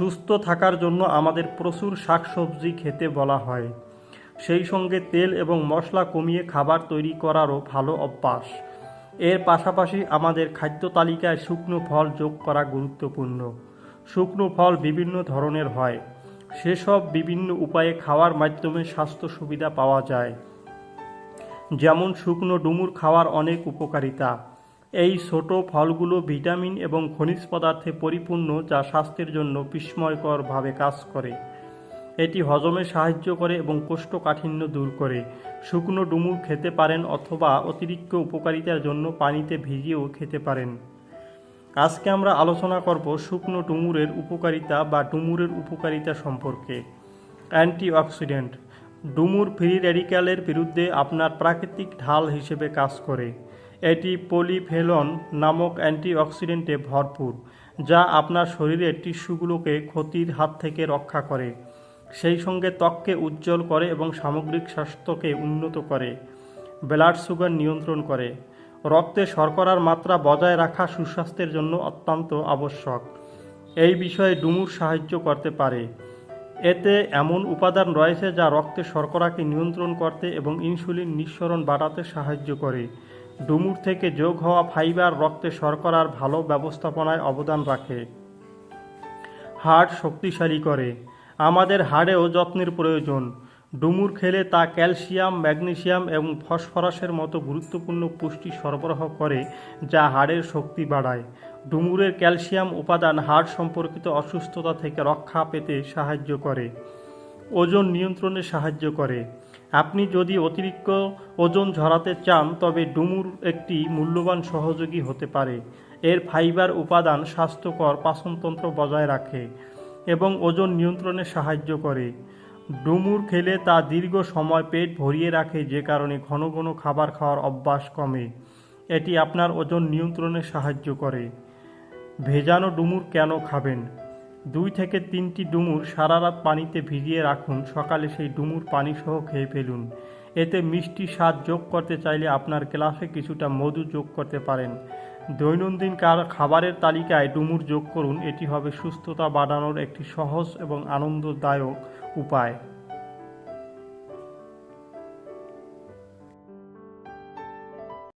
সুস্থ থাকার জন্য আমাদের প্রচুর শাকসবজি খেতে বলা হয়। সেই সঙ্গে তেল এবং মশলা কমিয়ে খাবার তৈরি করারও ভালো অভ্যাস। এর পাশাপাশি আমাদের খাদ্য তালিকায় শুকনো ফল যোগ করা গুরুত্বপূর্ণ। শুকনো ফল বিভিন্ন ধরনের হয়। সেসব বিভিন্ন উপায়ে খাওয়ার মাধ্যমে স্বাস্থ্য সুবিধা পাওয়া যায়। যেমন শুকনো ডুমুর খাওয়ার অনেক উপকারিতা। এই ছোট ফলগুলো ভিটামিন এবং খনিজ পদার্থে পরিপূর্ণ যা স্বাস্থ্যের জন্য বিস্ময়করভাবে কাজ করে। এটি হজমে সাহায্য করে এবং কোষ্ঠকাঠিন্য দূর করে। শুকনো ডুমুর খেতে পারেন অথবা অতিরিক্ত উপকারিতার জন্য পানিতে ভিজিয়েও খেতে পারেন। আজকে আমরা আলোচনা করব শুকনো ডুমুরের উপকারিতা বা ডুমুরের উপকারিতা সম্পর্কে। অ্যান্টিঅক্সিডেন্ট। ডুমুর ফ্রি রেডিক্যালের বিরুদ্ধে আপনার প্রাকৃতিক ঢাল হিসেবে কাজ করে। এটি পলিফেলন নামক অ্যান্টিঅক্সিডেন্টে ভরপুর, যা আপনার শরীরের টিস্যুগুলোকে ক্ষতির হাত থেকে রক্ষা করে। সেই সঙ্গে ত্বককে উজ্জ্বল করে এবং সামগ্রিক স্বাস্থ্যকে উন্নত করে। ব্লাড সুগার নিয়ন্ত্রণ করে। রক্তে শর্করার মাত্রা বজায় রাখা সুস্বাস্থ্যের জন্য অত্যন্ত আবশ্যক। এই বিষয়ে ডুমুর সাহায্য করতে পারে। এতে এমন উপাদান রয়েছে যা রক্তে শর্করাকে নিয়ন্ত্রণ করতে এবং ইনসুলিন নিঃসরণ বাড়াতে সাহায্য করে। ডুমুর থেকে যোগ হওয়া ফাইবার রক্তে শর্করার ভালো ব্যবস্থাপনায় অবদান রাখে। হাড় শক্তিশালী করে। আমাদের হাড়েও যত্নের প্রয়োজন। ডুমুর খেলে তা ক্যালসিয়াম, ম্যাগনেসিয়াম এবং ফসফরাসের মতো গুরুত্বপূর্ণ পুষ্টি সরবরাহ করে, যা হাড়ের শক্তি বাড়ায়। ডুমুরের ক্যালসিয়াম উপাদান হাড় সম্পর্কিত অসুস্থতা থেকে রক্ষা পেতে সাহায্য করে। ওজন নিয়ন্ত্রণে সাহায্য করে। আপনি যদি অতিরিক্ত ওজন ঝরাতে চান, তবে ডুমুর একটি মূল্যবান সহযোগী হতে পারে। এর ফাইবার উপাদান স্বাস্থ্যকর পাচনতন্ত্র বজায় রাখে এবং ওজন নিয়ন্ত্রণে সাহায্য করে। ডুমুর খেলে তা দীর্ঘ সময় পেট ভরিয়ে রাখে, যে কারণে ঘন ঘন খাবার খাওয়ার অভ্যাস কমে। এটি আপনার ওজন নিয়ন্ত্রণে সাহায্য করে। ভেজানো ডুমুর কেন খাবেন? দুই থেকে তিনটি ডুমুর সারা রাত পানিতে ভিজিয়ে রাখুন, সকালে সেই ডুমুর পানি সহ খেয়ে ফেলুন। এতে মিষ্টি স্বাদ যোগ করতে চাইলে আপনার গ্লাসে কিছুটা মধু যোগ করতে পারেন। দৈনন্দিন খাবারের তালিকায় ডুমুর যোগ করুন, এটি হবে সুস্থতা বাড়ানোর একটি সহজ এবং আনন্দদায়ক উপায়।